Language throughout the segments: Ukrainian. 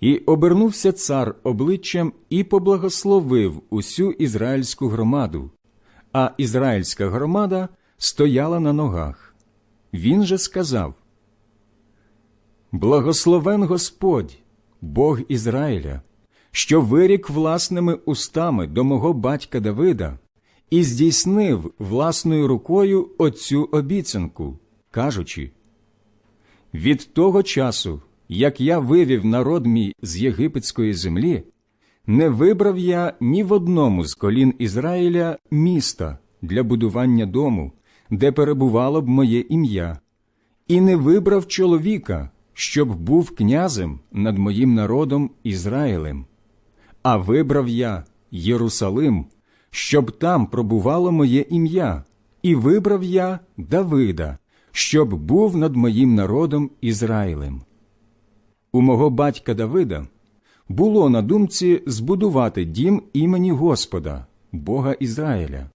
І обернувся цар обличчям і поблагословив усю ізраїльську громаду, а ізраїльська громада стояла на ногах. Він же сказав: Благословен Господь, Бог Ізраїля, що вирік власними устами до мого батька Давида і здійснив власною рукою оцю обіцянку, кажучи: Від того часу, як я вивів народ мій з єгипетської землі, не вибрав я ні в одному з колін Ізраїля міста для будування дому, де перебувало б моє ім'я, і не вибрав чоловіка, щоб був князем над моїм народом Ізраїлем. А вибрав я Єрусалим, щоб там пробувало моє ім'я, і вибрав я Давида, щоб був над моїм народом Ізраїлем. У мого батька Давида було на думці збудувати дім імені Господа, Бога Ізраїля.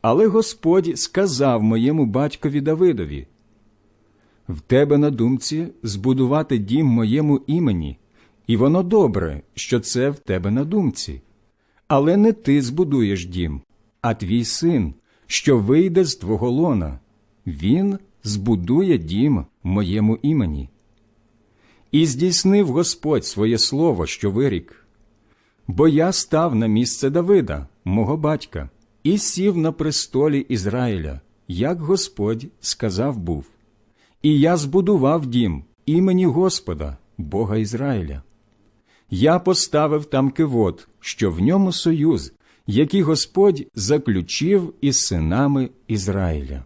Але Господь сказав моєму батькові Давидові: В тебе на думці збудувати дім моєму імені, і воно добре, що це в тебе на думці. Але не ти збудуєш дім, а твій син, що вийде з твого лона, він збудує дім моєму імені. І здійснив Господь своє слово, що вирік. Бо я став на місце Давида, мого батька, і сів на престолі Ізраїля, як Господь сказав був. І я збудував дім імені Господа, Бога Ізраїля. Я поставив там кивот, що в ньому союз, який Господь заключив із синами Ізраїля.